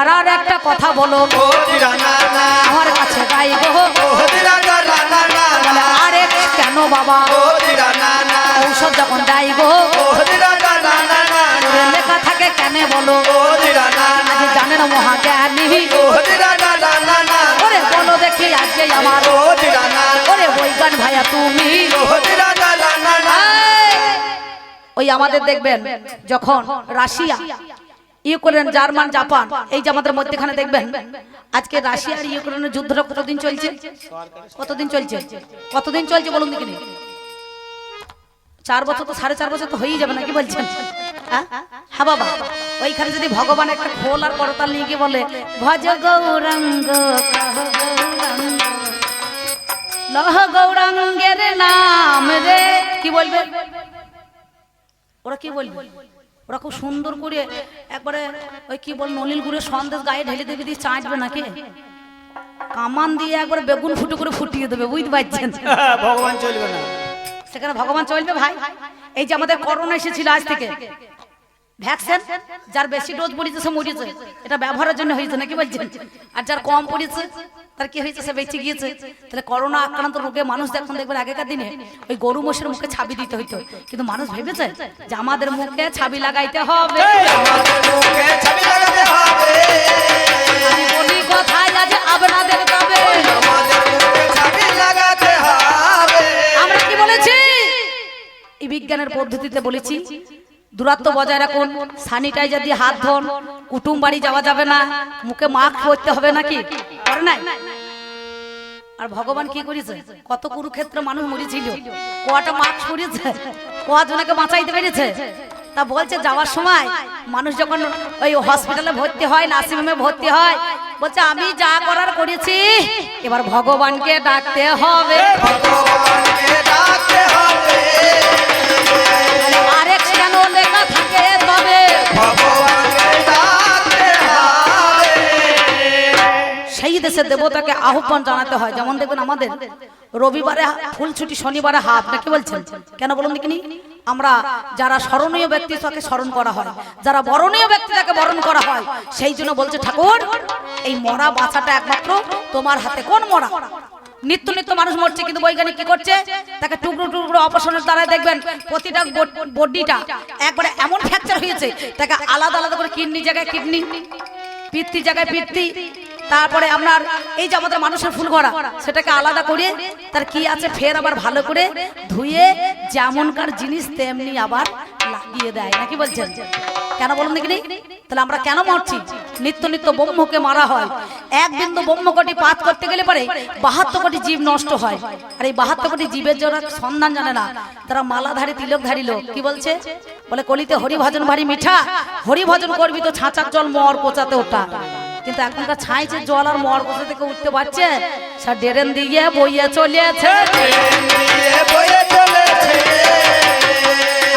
আর একটা কথা বলো। আমার কাছে গাইব। আরে কেন বাবা? ঔষধ যখন যাইব লেখা থাকে কেন বলো? আজ জানে না মহাজ্ঞানী। ওরে বলো দেখি আজকে আমার। ওরে বৈজ্ঞান ভাইয়া তুমি। ওই আমাদের দেখবেন, যখন রাশিয়া ইউক্রেন জার্মান জাপান এই যে আমাদের মধ্যখানে দেখবেন আজকে রাশিয়া আর ইউক্রেনের যুদ্ধটা কতদিন চলছে? কতদিন চলছে? কতদিন চলছে বলুন দেখিনি চার বছর তো সাড়ে চার বছর তো হয়েই যাবে নাকি বলছেন? হ্যাঁ? হ্যাঁ বাবা ওইখানে যদি ভগবান একটা খোল আর করতাল নিয়ে গিয়ে বলে ভজ গৌরাঙ্গ গৌরাঙ্গ। লহ গৌরাঙ্গের নাম রে কি বলবে? ওরা কি বলবে? ওরা খুব সুন্দর করে একবারে ওই কি বল নলিল গুড়ে সন্দেশ গায়ে ঢেলে দেবে দিয়ে চাঁচবে নাকি? কামান দিয়ে একবারে বেগুন ফুটো করে ফুটিয়ে দেবে বুঝতে পারছেন? ভগবান চলবে না। সেখানে ভগবান চলবে ভাই? এই যে আমাদের করোনা এসেছিল আজ থেকে। ভ্যাকসিন? যার বেশি ডোজ পড়েছে মরেছে। এটা ব্যবহারের জন্য হয়েছে নাকি বলছেন? আর যার কম পড়েছে তার কি হয়েছে? সে বেঁচে গিয়েছে। তাহলে করোনা আক্রান্ত রোগে মানুষ এখন দেখবেন আগেকার দিনে ওই গরু মোষের মুখে ছাবি দিতে হইতো। কিন্তু মানুষ ভেবেছে যে আমাদের মুখে ছাবি লাগাইতে হবে। কথায় আজ আপনাদের তবে। আমরা কি বলেছি? এই বিজ্ঞানের পদ্ধতিতে বলেছি দূরত্ব বজায় রাখুন স্যানিটাইজার দিয়ে হাত ধোন, কুটুম বাড়ি যাওয়া যাবে না, মুখে মাস্ক পরতে হবে নাকি? আর ভগবান কি করেছে? কত কুরুক্ষেত্র মানুষ মরেছিল, কোয়াটা মাস্ক পরেছে কোয়া জনকে বাঁচাইতে পেরেছে। তা বলছে যাওয়ার সময় মানুষ যখন ওই হসপিটালে ভর্তি হয় নার্সিংহোমে ভর্তি হয়, বলছে আমি যা করার করেছি, এবার ভগবানকে ডাকতে হবে। ভগবানকে ডাকতে হবে। দেশের দেবতাকে আহ্বান জানাতে হয়। যেমন দেখবেন আমাদের রবিবারে ফুল ছুটি, শনিবারে হাত নাকি বলছেন? কেন বলুন দেখিনি? আমরা যারা স্মরণীয় ব্যক্তি, তাকে স্মরণ করা হয়। যারা বরণীয় ব্যক্তি, তাকে বরণ করা হয়। সেই জন্য বলছে, ঠাকুর, এই মরা বাছাটা একমাত্র তোমার হাতে। কোন মরা? নিত্য নিত্য মানুষ মরছে, কিন্তু বৈজ্ঞানিক কি করছে? তাকে টুকরো টুকরো অপারেশনের দ্বারা দেখবেন, প্রতিটা বডিটা একবারে এমন ফ্র্যাকচার হয়েছে, তাকে আলাদা আলাদা করে কিডনি জায়গায় কিডনি, পিত্তি জায়গায় পিত্তি তারপরে আপনার এই যে আমাদের মানুষের ফুল ঘরা সেটাকে আলাদা করে তার কি আছে ফের আবার ভালো করে ধুয়ে যেমনকার জিনিস তেমনি আবার লাগিয়ে দেয়। নাকি বলছেন? কেন বলুন দেখিনি? তাহলে আমরা কেন মরছি? নিত্য নিত্য ব্রহ্মকে মারা হয়। এক বিন্দু ব্রহ্ম পাত করতে গেলে পরে, বাহাত্তর কোটি জীব নষ্ট হয়। আর এই বাহাত্তর কোটি জীবের যারা সন্ধান জানে না, তারা মালাধারী তিলকধারী লোক। কি বলছে? বলে কলিতে হরি ভজন ভারী মিঠা হরি ভজন করবি তো ছাঁচার জল মর কোচাতে ওঠা কিন্তু এখনকার ছাইছে জল আর মর কোচা থেকে উঠতে পারছে সব ডেরেন দিয়ে বইয়ে চলেছে।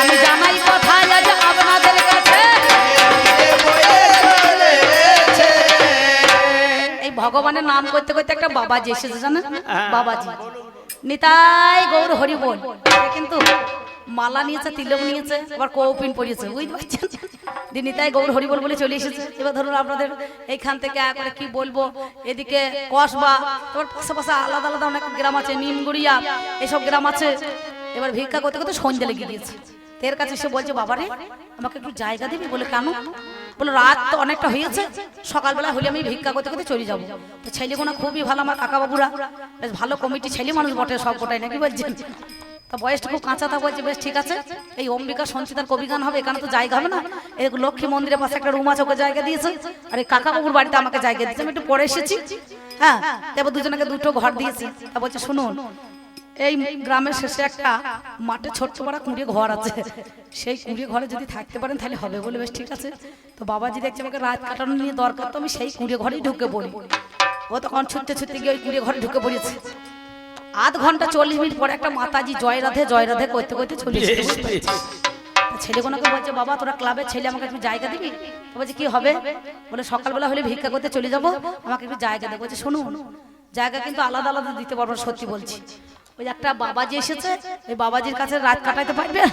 আমি জানাই কথায় আজ আপনাদের কাছে এই ভগবানের নাম করতে করতে একটা বাবাজি এসেছে জানেন বাবাজি। নিতাই গৌর হরি বল কিন্তু মালা নিয়েছে, তিলক নিয়েছে, আবার কৌপিন পরিয়েছে। বুঝতে পারছেন দিয়ে তাই গৌর হরি বল চলে এসেছে। এবার ধরুন আপনাদের এইখান থেকে করে কি বলব? এদিকে কসবা তারপর পাশাপাশি আলাদা আলাদা অনেক গ্রাম আছে, নিমগুড়িয়া, এসব গ্রাম আছে। এবার ভিক্ষা করতে করতে সন্ধ্যা লেগে গিয়েছে। এর কাছে সে বলছে, বাবারে, আমাকে একটু জায়গা দিবি? বলে, কেন? বলে, রাত তো অনেকটা হয়েছে। সকালবেলা হলে আমি ভিক্ষা করতে করতে চলে যাব। তো ছেলেগুলো খুবই ভালো, আমার কাকা বাবুরা বেশ ভালো কমিটি ছেলে মানুষ বটে সব গোটাই নাকি বলছেন? তা বয়সটা খুব কাঁচা, তা বলছে, বেশ, ঠিক আছে। এই অম্বিকা সঞ্চিতার কবিগান হবে, এখানে তো জায়গা হবে না। এই লক্ষ্মী মন্দিরের পাশে একটা রুম আছে, ওকে জায়গা দিয়েছে। আর এই কাকা বাবুর বাড়িতে আমাকে জায়গা দিয়েছে। আমি একটু পরে এসেছি। হ্যাঁ তারপর দুজনকে দুটো ঘর দিয়েছি। তা বলছে, শুনুন, এই গ্রামের শেষে একটা মাঠে ছোট্ট বড় কুঁড়ে ঘর আছে। সেই কুঁড়িয়ে ঘরে যদি থাকতে পারেন, তাহলে হবে বলে বেশ, ঠিক আছে। তো বাবাজি দেখছে আমাকে রাত কাটানো নিয়ে দরকার, তো আমি সেই কুঁড়ে ঘরেই ঢুকে পড়ি। ও তখন ছুটতে ছুটতে গিয়ে ওই কুঁড়ে ঘরে ঢুকে পড়েছে। আধ ঘণ্টা চল্লিশ মিনিট পরে একটা মাতাজি জয় রাধে জয় রাধে করতে করতে চলে এসেছে। ছেলেগুলোকে বলছে বাবা তোরা ক্লাবের ছেলে আমাকে একটু জায়গা দিবি? তো বলছে কি হবে? বলে সকালবেলা হলে ভিক্ষা করতে চলে যাব আমাকে একটু জায়গা দেবো। বলছে শুনুন জায়গা কিন্তু আলাদা আলাদা দিতে পারব সত্যি বলছি। ওই একটা বাবাজি এসেছে ওই বাবাজির কাছে রাত কাটাইতে পারবেন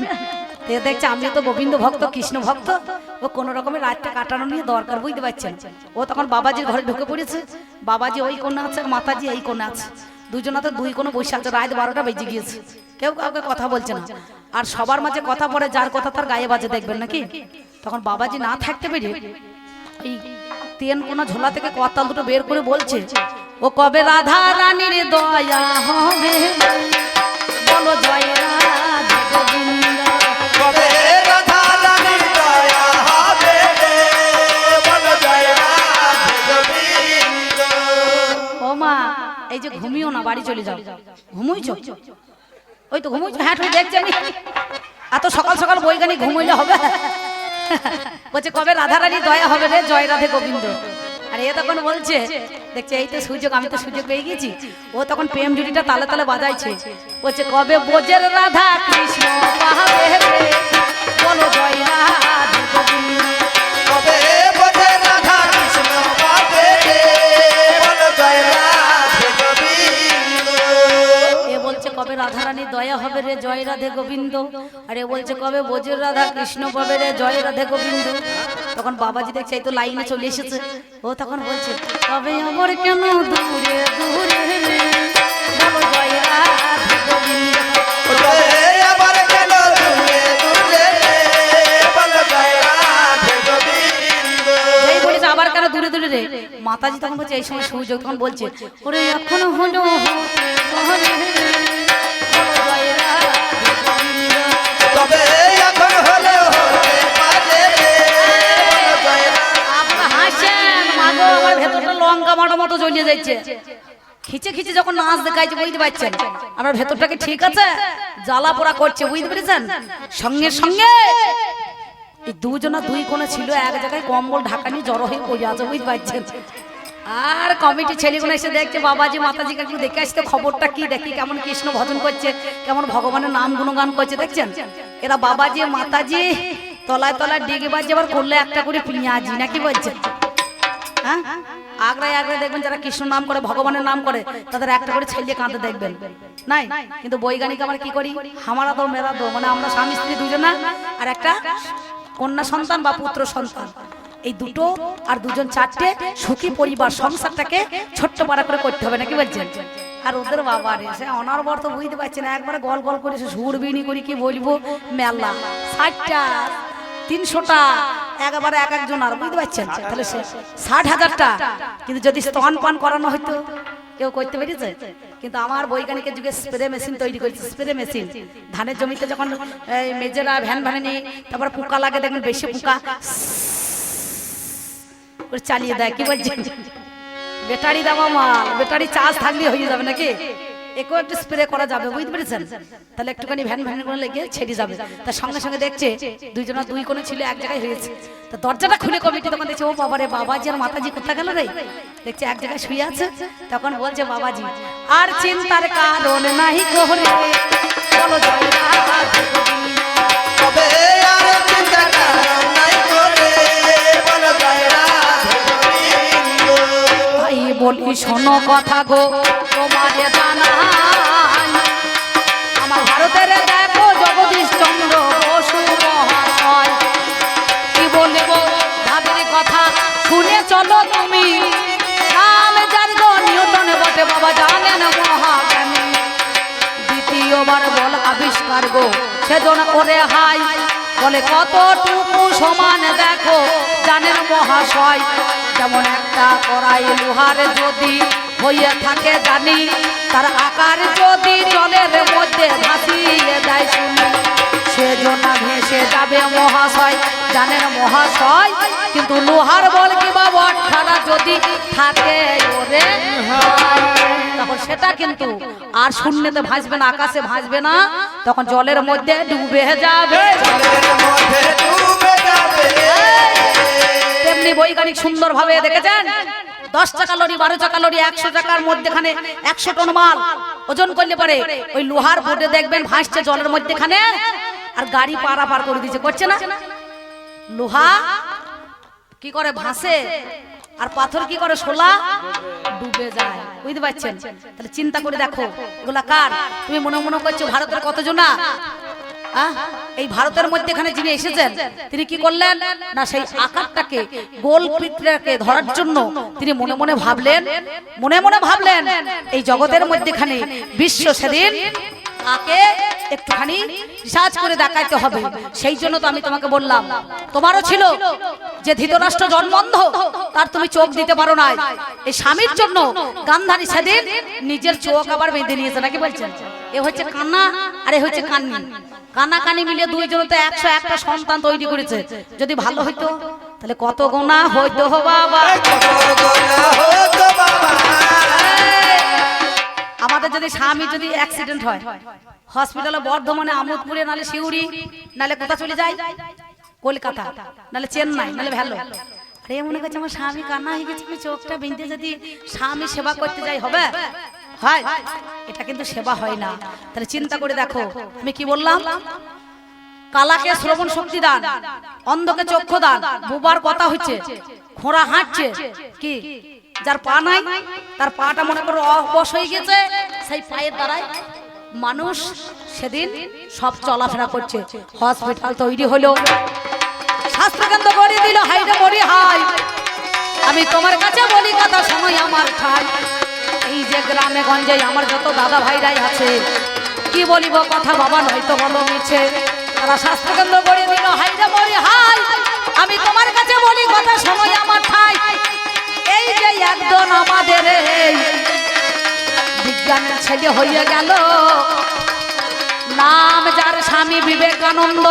দেখছে আমি তো গোবিন্দ ভক্ত কৃষ্ণ ভক্ত। ও কোনো রকমের রাতটা কাটানো নিয়ে দরকার বুঝতে পারছেন ও তখন বাবাজির ঘরে ঢুকে পড়েছে। বাবাজি ওই কোণে আছে মাতাজি এই কোণে আছে। দুজনাতে দুই কোনো বসে আছে রাত বারোটা বেজে গিয়েছে। কেউ কাউকে কথা বলছে না। আর সবার মাঝে কথা পড়ে, যার কথা তার গায়ে বাজে দেখবেন নাকি? তখন বাবাজি না থাকতে পেরে এই তেন কোনা ঝোলা থেকে কতাল দুটো বের করে বলছে, ও কবে রাধা রানীর দয়া হবে? বলো জয় কবে? যে ঘুমিও না, বাড়ি চলে যাও। ঘুমুইছ? ওই তো ঘুমুইছ। হ্যাঁ তুমি দেখছি এত সকাল সকাল বৈজ্ঞানিক ঘুমইলে হবে। বলছে, কবে রাধা রানী দয়া হবে রে, জয় রাধে গোবিন্দ? আর, এ তখন বলছে, দেখছে, এই তো সুযোগ, আমি তো সুযোগ পেয়ে গেছি ও তখন প্রেম জুড়িটা তালে তালে বাজাইছে। বলছে, কবে বোঝের রাধা কৃষ্ণ বলো জয় রাধে গোবিন্দ? কবে রাধা রানী দয়া হবে রে? জয় রাধে গোবিন্দ। আর বলছে কবে বোঝের রাধা কৃষ্ণ পাবে রে? জয় রাধে গোবিন্দ। তখন বাবাজি দেখছে এই তো লাইনে চলে এসেছে। ও তখন বলছে কবে আমার কেন দূরে দূরে জয় রাধে গোবিন্দ। দূরে দূরে রে? মাতাজি তখন বলছে এই সময় সুযোগ। তখন বলছে ওরে এখনও হলো মতো জ্বলিয়ে খিচে খিচে যখন নাচ দেখাইছে, বুঝতে পারছেন? আমার ভেতরটা কি ঠিক আছে? জ্বালা পোড়া করছে, বুঝতে পেরেছেন? সঙ্গে সঙ্গে দুজনা দুই কোণে ছিল, এক জায়গায় কম্বল ঢাকা নিয়ে জড়ো হয়ে পড়ে আছে, বুঝতে পারছেন? আর কমিটি ছেলেগুলো এসে দেখছে বাবাজি, মাতাজিকে একটু দেখে আসতে, খবরটা কি দেখি, কেমন কৃষ্ণ ভজন করছে, কেমন ভগবানের নাম গুণগান করছে, দেখছেন? এরা বাবাজি, মাতাজি, তলায় তলায় ডিগে বাজছে আবার করলে একটা করে পিঁয়াজি, নাকি বলছেন হ্যাঁ? আগ্রায় আগ্রায় দেখবেন যারা কৃষ্ণ নাম করে, ভগবানের নাম করে, তাদের একটা করে ছেলে কাঁদতে দেখবেন। নাই? কিন্তু বৈজ্ঞানিক আমরা কি করি? হামারা দো, মেরা দো মানে আমরা স্বামী স্ত্রী দুজনা আর একটা কন্যা সন্তান বা পুত্র সন্তান। এই দুটো আর দুজন চারটে সুখী পরিবার সংসারটাকে ছোট্ট পাড়া করে করতে হবে, নাকি বলছেন? আর ওদের বাবা রে, সে অনর্বর তো বুঝতে পারছে না, একবারে গল গল করে সে সুরবিনি করি কি বলব? মেলা, ষাটটা, তিনশোটা, একবারে এক একজন আর, বুঝতে পারছেন? তাহলে সে ষাট হাজারটা, কিন্তু যদি স্তন পান করানো হতো কেউ করতে পেরেছে? কিন্তু আমার বৈজ্ঞানিকের যুগে স্প্রে মেশিন তৈরি করেছে স্প্রে মেশিন ধানের জমিতে যখন মেজেরা ভ্যান ভ্যানে নিয়ে তারপর পোকা লাগে, দেখবেন বেশি পোকা। চালিয়ে দেয়, কি বলছেন ব্যাটারি দেওয়া মাল ব্যাটারি চার্জ থাকলে হয়ে যাবে নাকি? একেও একটু স্প্রে করা যাবে, বুঝতে পেরেছেন? তাহলে একটুখানি ভ্যান ভ্যান করে লেগে ছেড়ে যাবে। তার সঙ্গে সঙ্গে দেখছে, দুইজনা দুই কোণে ছিল, এক জায়গায় হয়েছে। তা দরজাটা খুলে কমিটি তখন দেখছে, ও বাবারে, বাবাজি আর মাতাজি কোথা গেল রে? দেখছে এক জায়গায় শুয়ে আছে। তখন বলছে, বাবাজি, আর চিন্তার কারণ নাই গোহরে বলো জয় তবে আর চিন্তা কারণ বলি, শোনো কথা গো তোমারে জানাই আমার ভারতের দেখো জগদীশ চন্দ্র বসু কি বলব ভাবের কথা শুনে চলো তুমি। রাম গো নিউটন বটে, বাবা জানেন মহাজ্ঞানী। দ্বিতীয়বার বল আবিষ্কার গো, সেজন ওরে হাই। বলে, কতটুকু সমান দেখো, জানেন মহাশয়। যেমন একটা কড়াই লোহার যদি হইয়া থাকে জানি তার আকার যদি জলের মধ্যে ভাসিয়ে দেয় শুনি। সেজন্য ভেসে যাবে মহাশয় জানেন মহাশয় কিন্তু লোহার বল কিংবা বটখানা যদি থাকে ওরে তখন সেটা কিন্তু আর শূন্যতে ভাসবে না আকাশে ভাসবে না তখন জলের মধ্যে ডুবে যাবে। জলের মধ্যে ডুবে যাবে। তেমনি বৈজ্ঞানিক সুন্দর ভাবে দেখেছেন? দশ টাকা লরি, বারো টাকা লরি, একশো টাকার মধ্যেখানে একশো টন মাল। ওজন করলে পারে ওই লোহার বোটে দেখবেন ভাসছে জলের মধ্যেখানে, আর গাড়ি পারাপার করে দিচ্ছে করছে না? লোহা কি করে ভাসে? আর পাথর কি করে শোলা? ডুবে যায়। বুঝতে পারছেন? তাহলে চিন্তা করে দেখো, এগুলা কার? তুমি মনে মনে করছ, ভারতের কতজনা এই ভারতের মধ্যে এখানে যিনি এসেছেন, তিনি কি করলেন? না, সেই আকারটাকে, গোল পিঁপড়াকে ধরার জন্য তিনি মনে মনে ভাবলেন, মনে মনে ভাবলেন, এই জগতের মধ্যেখানে বিশ্ব সেদিন করে হবে। সেই জন্য তো আমি তোমাকে বললাম, তোমারও ছিল যে ধৃতরাষ্ট্র তার তুমি চোখ দিতে পারো না এই স্বামীর জন্য গান্ধারী সেদিন নিজের চোখ আবার বেঁধে নিয়েছে, নাকি বলছেন? এ হচ্ছে কান্না আর এ হচ্ছে কান্নি। কানা কানি মিলে দুইজন তো একশো একটা সন্তান তৈরি করেছে। যদি ভালো হইতো তাহলে কত গোনা হইতো হো বাবা। আমাদের যদি স্বামী যদি অ্যাক্সিডেন্ট হয় হসপিটালে বর্ধমানে আমোদপুরে নালে শিউরি নালে কোথা চলে যায়? কলকাতা নালে চেন্নাই নালে ভ্যালো। আরে মনে করছে আমার স্বামী কান্না হয়ে গেছে চোখটা বিনতে যদি স্বামী সেবা করতে যাই হবে? হয়, এটা কিন্তু সেবা হয় না। তাহলে চিন্তা করে দেখো, আমি কি বললাম? কালাকে শ্রবণ শক্তি দান, অন্ধকে চক্ষু দান, বুবার কথা হচ্ছে খোঁড়া হাঁটছে, কি? যার পা নাই, তার পাটা মনে করো অবশ হয়ে গেছে, সেই পায়ের দ্বারাই মানুষ সেদিন সব চলাফেরা করছে। হসপিটাল তৈরি হলো। স্বাস্থ্যকেন্দ্র করে দিল হাইরে মরি হাই আমি তোমার কাছে বলি কথা, সময় আমার ঠাই এই যে গ্রামে গঞ্জে আমার যত দাদা ভাইরাই আছে, কি বলিব কথা বাবা নয়তো বলো মিছে। তারা স্বাস্থ্যকেন্দ্র গড়ে দিল হাইরে মরি হাই আমি তোমার কাছে বলি কথা সময় আমার ঠাই। এই যে একজন আমাদের এই বিজ্ঞানের ছেলে হইয়া গেল। নাম যার স্বামী বিবেকানন্দ।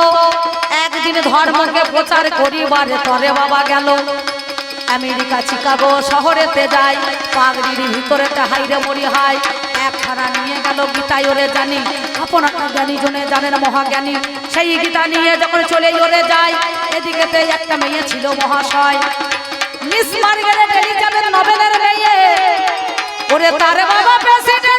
একদিন ধর্মকে প্রচার করিবার তরে বাবা গেল। আমেরিকা, চিকাগো শহরেতে যাই পাগড়ির ভিতরে হাইরে মরি হাই একখানা নিয়ে গেল গীতায়, ওরে জানি। আপনার জ্ঞানী জনে জানেন মহাজ্ঞানী। সেই গীতা নিয়ে যখন চলে ওরে যায়, এদিকেতে একটা মেয়ে ছিল মহাশয়। মিস মার্গারেট এলিজাবেথ নবেলের মেয়ে। ওরে তার বাবা প্রেসিডেন্ট।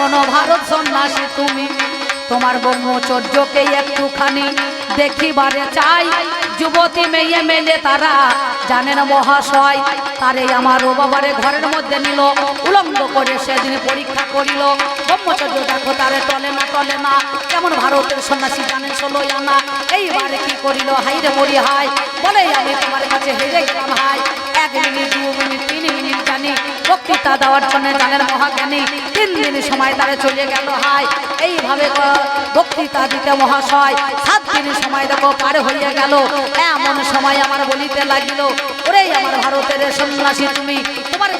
শোনো ভারত সন্ন্যাসী তুমি তোমার ব্রহ্মচর্যকে একটুখানি দেখিবারে চাই। যুবতী মেয়ে মেলে তারা জানেন মহাশয়, তারে আমার ও বাবারে ঘরের মধ্যে নিল, উলঙ্গ করে সেদিন পরীক্ষা করিল। ব্রহ্মচর্য দেখো তারে টলে না টলে না, কেমন ভারতের সন্ন্যাসী জানেন ষোলোই আনা। এইবারে কি করিল? হাইরে মরি হাই বলে আমি তোমার কাছে হেরে গেলাম হাই এক মিনিট, দু মিনিট, তিন মিনিট জানি, বক্তৃতা দেওয়ার জন্য জানেন মহাজ্ঞানী, তিন দিন সময় তারে চলে গেল হাই এইভাবে বক্তৃতা দিতে মহাশয়, সাত দিনের সময় দেখো, পার হইয়া গেল। এমন সময় আমার বলিতে লাগিল, ওরে আমার ভারতের সন্ন্যাসী তুমি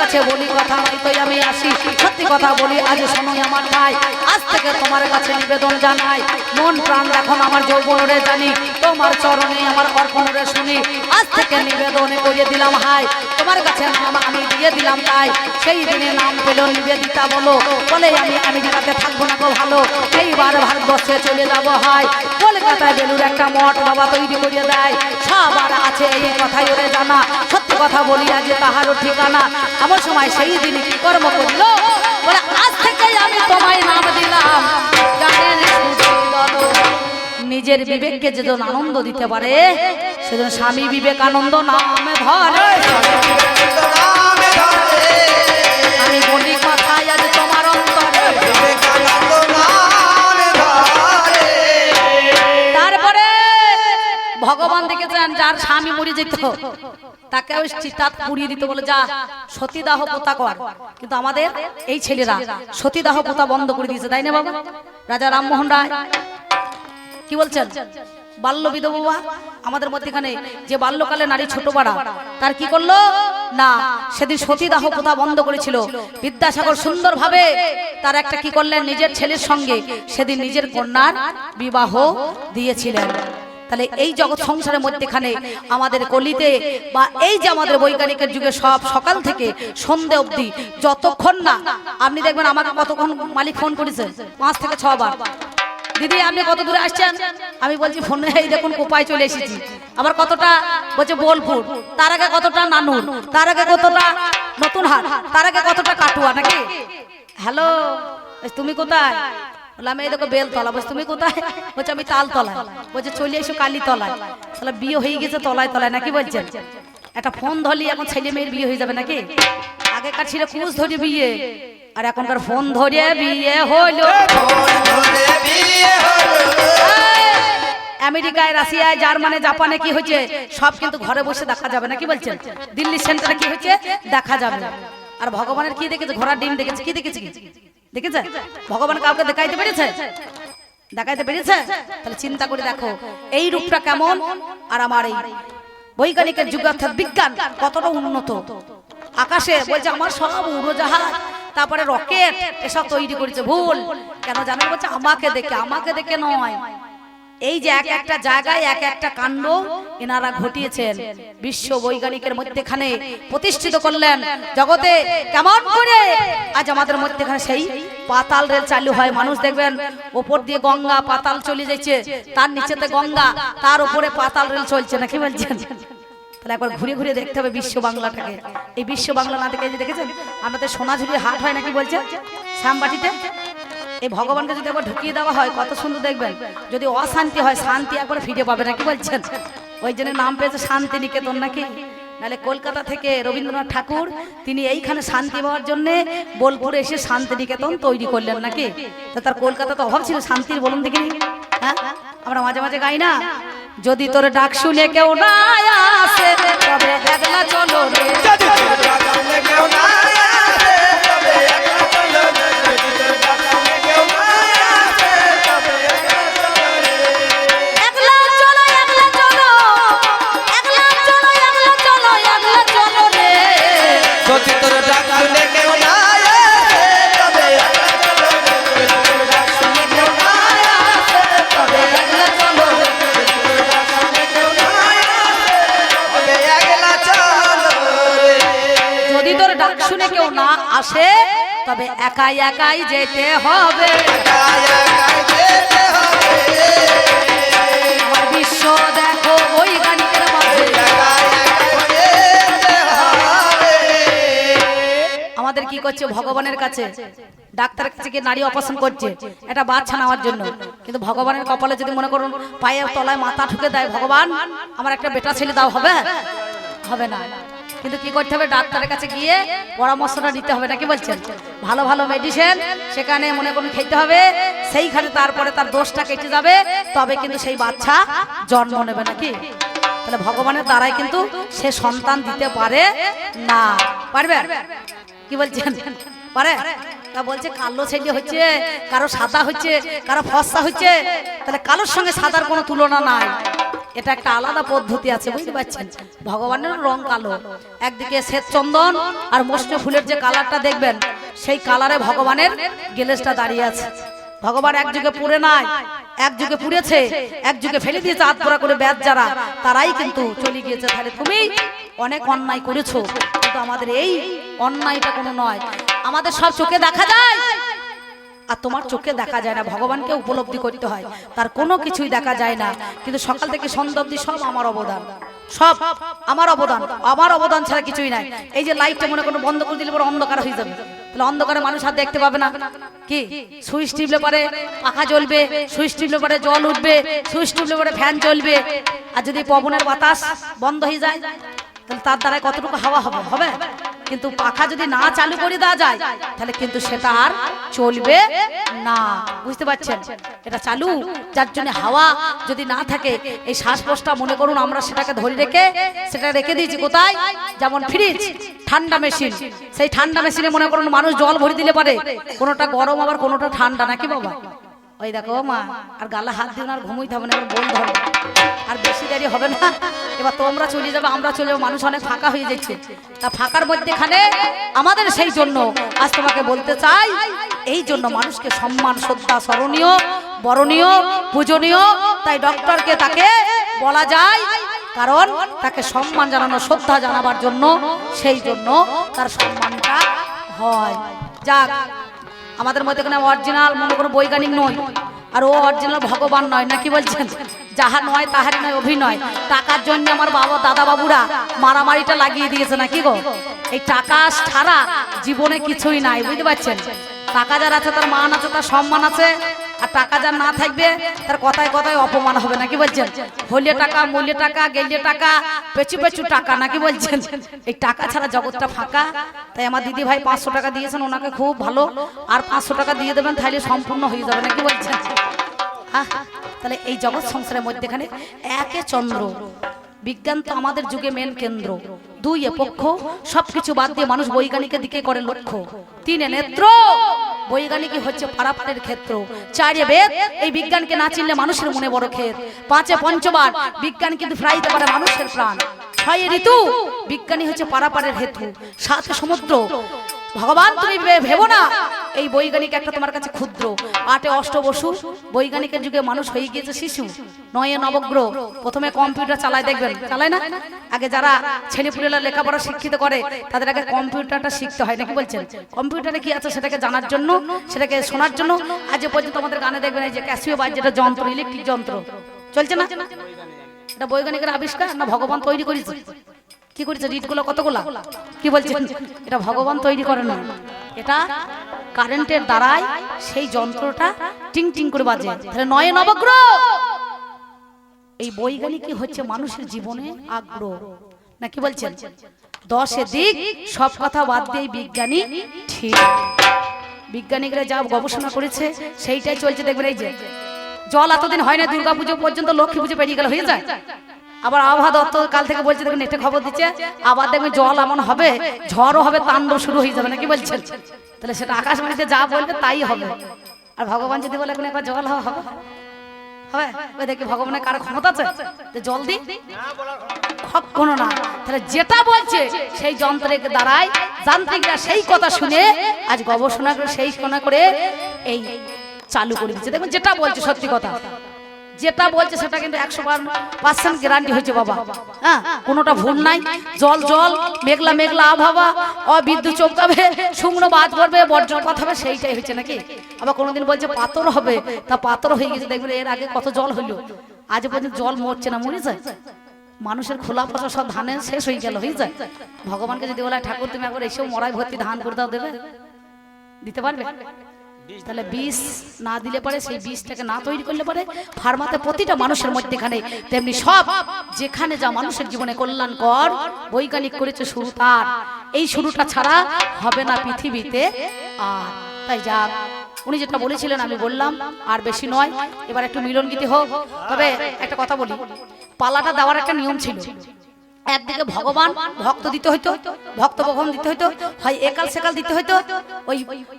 কাছে বলি কথা নয়তো আমি আসি। সত্যি কথা বলি, আজ সময় আমার ঠাই আজ থেকে তোমার কাছে নিবেদন জানাই। মন প্রাণ এখন আমার যৌবনরে জানি। তোমার চরণে আমার অর্পণরে শুনি। আজ থেকে নিবেদনে করিয়ে দিলাম, হাই। তোমার কাছে নাম আমি দিয়ে দিলাম, তাই। সেই দিনে নাম পেল নিবেদিতা বলো। বলে আমি আমেরিকাতে থাকব না গো ভালো। এইবার ভারতবর্ষে চলে যাব হয় কলকাতায় বেলুর একটা মঠ বাবা তৈরি করিয়ে দেয়। সবার আছে এই কথাই ওরে জানা। সত্যি কথা বলি, আজ তাহারও ঠিকানা। আমার সময় সেই দিন কি কর্ম করল? বলে, আজ থেকে আমি তোমায় নাম দিলাম। নিজের বিবেককে যেজন আনন্দ দিতে পারে সেজন স্বামী বিবেকানন্দ নামে ধরে। ভগবান দেখেছেন, যার স্বামী মরে যেত, তাকে ওই চিতাত পুড়িয়ে দিতে, বলে, যা, সতীদাহ পোতা কর। কিন্তু আমাদের এই ছেলেরা সতীদাহ পোতা বন্ধ করে দিয়েছে, তাই না বাবা? রাজা রামমোহন রায়, কি বলছেন? বাল্য বিধবা আমাদের মধ্যেখানে যে বাল্যকালে নারী ছোট পাড়া তার কি করল? না, সেদিন সতীদাহ প্রথা বন্ধ করেছিল। বিদ্যাসাগর সুন্দরভাবে তার একটা কি করলেন? নিজের ছেলের সঙ্গে সেদিন নিজের কন্যার বিবাহ দিয়েছিলেন। তাহলে এই জগৎ সংসারের মধ্যেখানে আমাদের কলিতে বা এই যে আমাদের বৈজ্ঞানিকের যুগে সব সকাল থেকে সন্ধে অবধি যতক্ষণ না আপনি দেখবেন আমাকে কতক্ষণ মালিক ফোন করেছে? পাঁচ থেকে ছবার দিদি আপনি কত দূরে আসছেন? আমি বলছি ফোনে এই দেখুন কোপায় চলে এসেছি। আবার কতটা বলছে বোলপুর? তার আগে কতটা নানুর? তার আগে কতটা নতুন হাট তার আগে কতটা কাটুয়া নাকি? হ্যালো তুমি কোথায়? বললাম, এই দেখো বেলতলা বলছি, তুমি কোথায়? বলছে, আমি তালতলা বলছে, চলে এসো কালী তলায়। তাহলে বিয়ে হয়ে গেছে তলায় তলায়, নাকি বলছেন একটা ফোন ধরলি, এখন ছেলে মেয়ের বিয়ে হয়ে যাবে নাকি? আগেকার ছিল কুচ ধরে বিয়ে, আর এখনকার ফোন ধরে বিয়ে হলো। আমেরিকায়, রাশিয়ায়, জার্মানে, জাপানে কি হয়েছে? সব কিন্তু ঘরে বসে দেখা যাবে না কি বলছেন? দিল্লি সেন্টারে কি হয়েছে? দেখা যাবে। আর ভগবানের কি দেখেছে? ঘোড়ার ডিম দেখেছে? কি দেখেছে দেখেছে? ভগবান কাউকে দেখাইতে পেরেছে? দেখাইতে পেরেছে? তাহলে চিন্তা করে দেখো, এই রূপটা কেমন? আর আমার এই বৈজ্ঞানিকের যুগ অর্থাৎ বিজ্ঞান কতটা উন্নত? আকাশে বলছে, আমার সব উড়োজাহাজ, তারপরে রকেট, এসব তৈরি করেছে ভুল। কেন জানো বলছে, আমাকে দেখে আমাকে দেখে নয়। এই যে এক একটা জায়গায় এক একটা কাণ্ড এনারা ঘটিয়েছেন, বিশ্ব বৈজ্ঞানিকের মধ্যেখানে প্রতিষ্ঠিত করলেন। জগতে কেমন করে? আজ আমাদের মধ্যেখানে সেই পাতাল রেল চালু হয়। মানুষ দেখবেন, ওপর দিয়ে গঙ্গা পাতাল চলে যাচ্ছে, তার নিচেতে গঙ্গা, তার উপরে পাতাল রেল চলছে নাকি বলছেন? তাহলে একবার ঘুরে ঘুরে দেখতে হবে বিশ্ব বাংলাটাকে। এই বিশ্ব বাংলা না দেখে দেখেছেন? আমাদের সোনাঝুরির হাট হয় নাকি বলছে? শ্যামবাটিতে? এই ভগবানকে যদি একবার ঢুকিয়ে দেওয়া হয়, কত সুন্দর দেখবেন। যদি অশান্তি হয়, শান্তি একবার ফিরে পাবে নাকি বলছেন? ওই জন্য নাম পেয়েছে শান্তি নিকেতন নাকি? নাহলে কলকাতা থেকে রবীন্দ্রনাথ ঠাকুর, তিনি এইখানে শান্তি পাওয়ার জন্য বোলপুরে এসে শান্তি নিকেতন তৈরি করলেন নাকি? তো তার কলকাতা তো অভাব ছিল, শান্তির বলুন দেখিনি? হ্যাঁ? আমরা মাঝে মাঝে গাই না? যদি তোর ডাক শুনে কেউ না আসে তবে চলো রে। যদি তোর ডাক শুনে কেউ না একাই একাই যেতে হবে। বিশ্ব দেখো মাঝে একাই যেতে হবে। আমাদের কি করছে? ভগবানের কাছে। ডাক্তার কাছে গিয়ে নারী অপারেশন করছে। এটা বাচ্চা নেওয়ার জন্য। কিন্তু ভগবানের কপালে যদি মনে করুন, পায়ের তলায় মাথা ঠুকে দেয় ভগবান, আমার একটা বেটা ছেলে দাও, হবে? হবে না। কিন্তু কি করতে হবে? ডাক্তারের কাছে গিয়ে পরামর্শটা নিতে হবে, নাকি বলছেন? ভালো ভালো মেডিসিন সেখানে মনে করুন খেতে হবে, সেইখানে তারপরে তার দোষটা কেটে যাবে, তবে কিন্তু সেই বাচ্চা জন্ম নেবে নাকি? তাহলে ভগবানের দ্বারাই কিন্তু সে সন্তান দিতে পারে না। পারবে? কি বলছেন? পারে? তা বলছে, কালো ছেলে হচ্ছে, কারও সাদা হচ্ছে, কারও ফর্সা হচ্ছে, তাহলে কালোর সঙ্গে সাদার কোনো তুলনা নাই। এটা একটা আলাদা পদ্ধতি আছে, বুঝতে পারছেন? ভগবানের রং কালো। একদিকে শ্বেত চন্দন আর মৌসুমী ফুলের যে কালারটা দেখবেন, সেই কালারে ভগবানের গেলেসটা দাঁড়িয়ে আছে। ভগবান এক যুগে পুরে নাই, এক যুগে পুড়েছে, এক যুগে ফেলে দিয়েছে আত্মরা করে ব্যাজ যারা, তারাই কিন্তু চলে গিয়েছে। তাহলে তুমি অনেক অন্যায় করেছ, কিন্তু আমাদের এই অন্যায়টা কোনো নয়। আমাদের সব চোখে দেখা যায়। আর তোমার চোখে দেখা যায় না, ভগবানকে উপলব্ধি করতে হয়। তার কোনো কিছুই দেখা যায় না। কিন্তু সকাল থেকে সন্ধ্যা অবধি সব আমার অবদান। সব আমার অবদান। আমার অবদান ছাড়া কিছুই নাই। এই যে লাইটটা মনে কোনো বন্ধ করে দিলে পরে অন্ধকার হয়ে যাবে। তাহলে অন্ধকারে মানুষ আর দেখতে পাবে না। কি? সুইচ টিপলে পরে পাখা জ্বলবে, সুইচ টিপলে পরে জল উঠবে, সুইচ টিপলে পরে ফ্যান চলবে আর যদি পবনের বাতাস বন্ধ হয়ে যায় তাহলে তার দ্বারা কতটুকু হাওয়া হবে হবে? কিন্তু পাখা যদি না চালু করে দেওয়া যায়, তাহলে কিন্তু সেটা আর চলবে না। বুঝতে পারছেন? এটা চালু, যার জন্য হাওয়া যদি না থাকে, এই শ্বাসকষ্টটা মনে করুন আমরা সেটাকে ধরে রেখে, সেটা রেখে দিয়েছি কোথায়? যেমন ফ্রিজ ঠান্ডা মেশিন সেই ঠান্ডা মেশিনে মনে করুন মানুষ জল ভরে দিলে পারে। কোনোটা গরম আবার কোনোটা ঠান্ডা, নাকি বাবা? ওই দেখো মা, আর গালা হাত দিন আর ঘুমোইতে থাকবে না, এবার বল ধরো। আর বেশি দেরি হবে না। এবার তোমরা চলে যাবে, আমরা চলে যাব, মানুষ অনেক ফাঁকা হয়ে যাচ্ছে। তা ফাঁকার মধ্যেখানে আমাদের সেই জন্য আজ তোমাকে বলতে চাই, এই জন্য মানুষকে সম্মান, শ্রদ্ধা, স্মরণীয়, বরণীয়, পূজনীয়, তাই ডক্টরকে তাকে বলা যায়, কারণ তাকে সম্মান জানানো, শ্রদ্ধা জানাবার জন্য, সেই জন্য তার সম্মানটা হয়। যাক আমাদের মধ্যে এখানে অরিজিনাল মনে কোনো বৈজ্ঞানিক নয়। আর ও অরিজিনাল ভগবান নয় না কি বলছেন? যাহা নয়, তাহারই নয়, অভিনয়। টাকার জন্য আমার বাবা দাদা বাবুরা মারামারিটা লাগিয়ে দিয়েছে না কি গো? এই টাকা ছাড়া জীবনে কিছুই নাই, বুঝতে পারছেন? টাকা যার আছে, তার মান আছে, তার সম্মান আছে। টাকা যা না থাকবে, তার কথায় কথায় অপমান হবে নাকি বলছেন? হলে টাকা, মূল্যে টাকা, গেলে টাকা, পেছু পেছু টাকা নাকি বলছেন? এই টাকা ছাড়া জগৎটা ফাঁকা। তাই আমার দিদি ভাই পাঁচশো টাকা দিয়েছেন, ওনাকে খুব ভালো। আর পাঁচশো টাকা দিয়ে দেবেন, তাহলে সম্পূর্ণ হয়ে যাবে নাকি বলছেন? তাহলে এই জগৎ সংসারের মধ্যেখানে একে চন্দ্র। বিজ্ঞান তো আমাদের যুগে মেন কেন্দ্র। দুই এ পক্ষ সবকিছু বাদ দিয়ে মানুষ বৈজ্ঞানিকের দিকে করে লক্ষ্য। তিনে নেত্র, বৈজ্ঞানিকই হচ্ছে পারাপারের ক্ষেত্র। চারে বেদ, এই বিজ্ঞানকে না চিনলে মানুষের মনে বড় ক্ষেত। পাঁচে পঞ্চবার, বিজ্ঞান কিন্তু ফ্রাইতে পারে মানুষের প্রাণ। ছয় ঋতু বিজ্ঞানী হচ্ছে পারাপারের হেতু। সাথে সমুদ্র ভগবান, তুমি ভেবো না। এই বৈজ্ঞানিক একটা তোমার কাছে ক্ষুদ্র। আটে অষ্ট বসু বৈজ্ঞানিকের যুগে মানুষ হয়ে গিয়েছে শিশু। নয়ে নবগ্রহ। প্রথমে কম্পিউটার চালায়, দেখবেন? চালায় না? আগে যারা ছেলেপুলেরা লেখাপড়া শিক্ষিত করে, তাদের আগে কম্পিউটারটা শিখতে হয়। নাকি বলছেন? কম্পিউটারে কি আছে সেটাকে জানার জন্য? সেটাকে শোনার জন্য? আজ পর্যন্ত আমাদের গানে দেখবেন এই যে ক্যাসিও বাজ, যেটা যন্ত্র, ইলেকট্রিক যন্ত্র। চলছে না? এটা বৈজ্ঞানিকের আবিষ্কার না ভগবান তৈরি করেছে? কি করেছে? রিটগুলো কতগুলা? কি বলছেন এটা ভগবান তৈরি করে না। এটা কারেন্টের দ্বারাই সেই যন্ত্রটা টিং টিং করে বাজে। তাহলে নয় নবগ্রহ! এই বৈজ্ঞানিকই হচ্ছে? মানুষের জীবনে আগ্রহ। না, কি বলছেন? দশে দিক সব কথা বাদ দিয়ে বিজ্ঞানী ঠিক। বিজ্ঞানীরা যা গবেষণা করেছে, সেইটাই চলছে। দেখবেন এই যে, জল এতদিন হয় না দুর্গা পুজো পর্যন্ত লক্ষ্মী পুজো পেরিয়ে গেল, হয়ে যায়। আবার আবহাওয়া দপ্তর কাল থেকে বলছে দেখবেন নেটে খবর দিচ্ছে, আবার দেখবেন জল এমন হবে, ঝড়ও হবে তাণ্ডব শুরু হয়ে যাবে, নাকি বলছেন? তাহলে সেটা আকাশবাণীতে যা বলবে, তাই হবে। আর ভগবান যদি বলে এখন একবার জল হবে হবে। দেখি, ভগবানের কারও ক্ষমতা আছে? জল দি কখনো না। তাহলে যেটা বলছে, সেই যন্ত্রের দ্বারাই যান্ত্রিকরা সেই কথা শুনে, আজ গবেষণা করে সেই শোনা করে, এই চালু করে দিচ্ছে। দেখবেন যেটা বলছে, সত্যি কথা। যেটা বলছে সেটা কিন্তু একশো পার্সেন্ট গ্যারান্টি হয়েছে বাবা। হ্যাঁ কোনোটা ভুল নাই। জল জল, মেঘলা মেঘলা আবহাওয়া ও বিদ্যুৎ চমকাবে শুকনো বাদ পড়বে বজ্রপাত হবে, সেইটাই হয়েছে নাকি? আবার কোনোদিন বলছে পাথর হবে, তা পাথর হয়ে গেছে দেখবেন এর আগে কত জল হইল। আজ পর্যন্ত জল মরছে না, মরে যায়। মানুষের খোলা পচা সব ধানের শেষ হয়ে গেল, হয়ে যায়। ভগবানকে যদি বলা, ঠাকুর, তুমি একবার এসেও মরাই ভর্তি ধান করে দাও, দেবে? দিতে পারবে? তাহলে বিষ না দিলে পারে সেই বিষটাকে না তৈরি করলে পারে ফার্মাতে প্রতিটা মানুষের মধ্যেখানে তেমনি সব যেখানে যা মানুষের জীবনে কল্যাণকর বৈজ্ঞানিক করেছে শুরু তার। এই শুরুটা ছাড়া হবে না পৃথিবীতে আর। তাই যাক উনি যেটা বলেছিলেন আমি বললাম, আর বেশি নয়, এবার একটু মিলন গীতি হোক। তবে একটা কথা বলি, পালাটা দেওয়ার একটা নিয়ম ছিল। একদিকে ভগবান, ভক্ত দিতে হইতো, ভক্ত ভগবান দিতে হইতো, হয় একাল সেকাল দিতে হইতো, ওই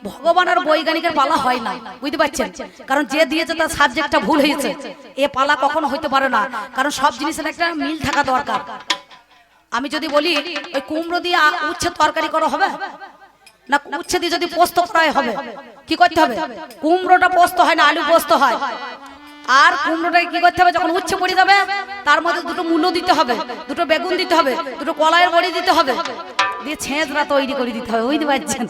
ভগবান আর বৈজ্ঞানিকের পালা হয় না, বুঝতে পারছেন? কারণ যে দিয়েছে তার সাবজেক্টটা ভুল হয়েছে। এ পালা কখনো হইতে পারে না, কারণ সব জিনিসের একটা মিল থাকা দরকার। আমি যদি বলি, ওই কুমড়ো দিয়ে উচ্ছে তরকারি করা হবে? না, উচ্ছে দিয়ে যদি পোস্ত করা হবে, কি করতে হবে? কুমড়োটা পোস্ত হয় না, আলু পোস্ত হয়। আর কুমড়োটাকে কি করতে হবে? যখন উচ্ছে পড়ে যাবে, তার মধ্যে দুটো মূল্য দিতে হবে, দুটো বেগুন দিতে হবে, দুটো কলাইয়ের বড়ি দিতে হবে। দিয়ে ছেঁচড়া তৈরি করে দিতে হবে, বুঝতে পারছেন?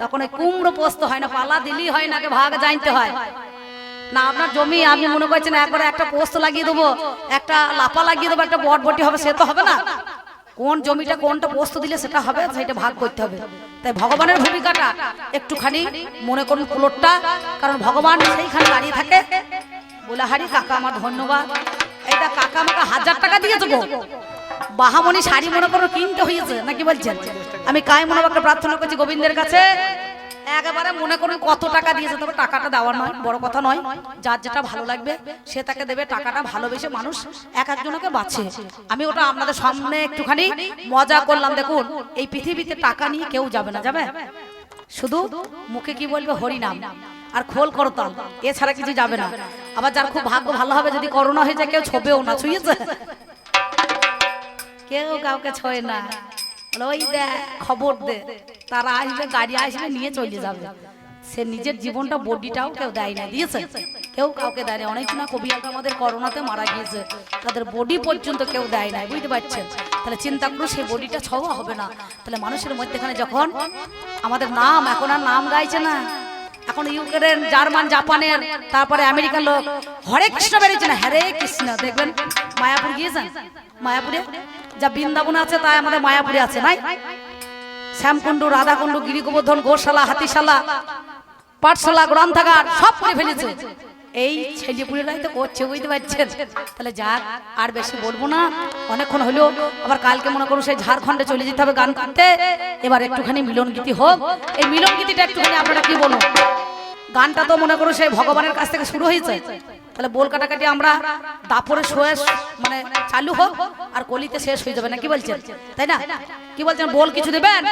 তখন ওই কুমড়ো পোস্ত হয় না, পালা দিলেই হয় না ভাগ জানতে হয়। না, আপনার জমি আপনি মনে করছেন একবারে একটা পোস্ত লাগিয়ে দেবো, একটা লাপা লাগিয়ে দেবো, একটা বটবটি হবে, সে তো হবে না। কোন জমিটা কোনটা পোস্ত দিলে সেটা হবে, সেটা ভাগ করতে হবে। তাই ভগবানের ভূমিকাটা একটুখানি মনে করুন প্লটটা কারণ ভগবান সেইখানে দাঁড়িয়ে থাকে। বলে, হারি কাকা, আমার ধন্যবাদ। এটা কাকা আমাকে হাজার টাকা দিয়েছে গো। বাহামণি শাড়ি মনে করো কিনতে হয়েছে, নাকি বলছেন? আমি কায় মনে একটা প্রার্থনা করছি গোবিন্দের কাছে। একেবারে মনে করুন কত টাকা দিয়েছে, তবে টাকাটা দেওয়ার নয়, বড় কথা নয়। যার যেটা ভালো লাগবে, সে তাকে দেবে। টাকাটা ভালোবেসে মানুষ এক একজনকে বাঁচে। আমি ওটা আপনাদের সামনে একটুখানি মজা করলাম। দেখুন, এই পৃথিবীতে টাকা নিয়ে কেউ যাবে না, যাবে? শুধু মুখে কি বলবে? হরিনাম। আর খোল করতাম এছাড়া কিছু যাবে না। আবার যার খুব ভাগ্য ভালো হবে, যদি করোনা হয়ে যায়, কেউ ছবেও না, ছুঁয়েছে? কেউ কাউকে ছয় না। ওই দে খবর দে। তারা আসবে, গাড়ি আসবে, নিয়ে চলে যাবে। সে নিজের জীবনটা বডিটাও কেউ দেয় না, দিয়েছে? কেউ কাউকে দেয় না। অনেক না কবি আমাদের করোনাতে মারা গিয়েছে। তাদের বডি পর্যন্ত কেউ দেয় না, বুঝতে পারছেন? তাহলে চিন্তা করো সেই বডিটা ছওয়া হবে না। তাহলে মানুষের মধ্যেখানে যখন আমাদের নাম, এখন আর নাম গাইছে না। এখন ইউক্রেন, জার্মান, জাপানের, তারপরে আমেরিকার লোক। হরে কৃষ্ণ বেরিয়েছে না, হরে কৃষ্ণ, দেখবেন মায়াপুর গিয়েছেন? মায়াপুরে? যা বৃন্দাবন আছে, তাই আমাদের মায়াপুরে আছে, নাই? শ্যামকুণ্ডু, রাধাকুণ্ডু, গিরিগোবর্ধন, গোশালা, হাতিশালা, পাঠশালা, গ্রন্থাগার, সব করে ফেলেছে। এই ছেলেপুলেরাই তো করছে বুঝতে পারছেন? তাহলে যাক, আর বেশি বলব না। অনেকক্ষণ হলেও আবার কালকে মনে করো সেই ঝাড়খণ্ডে চলে যেতে হবে গান করতে। এবার একটুখানি মিলন গীতি হোক। এই মিলন গীতিটা একটুখানি আপনারা কি বলুন? গানটা তো মনে করো সেই ভগবানের কাছ থেকে শুরু হয়েছে। তাহলে বোল কাটাকাটি আমরা দাপরে শোয়ে মানে চালু হোক, আর কলিতে শেষ হয়ে যাবে না, কি বলছেন? তাই না? কি বলছেন? বল কিছু দেবেন?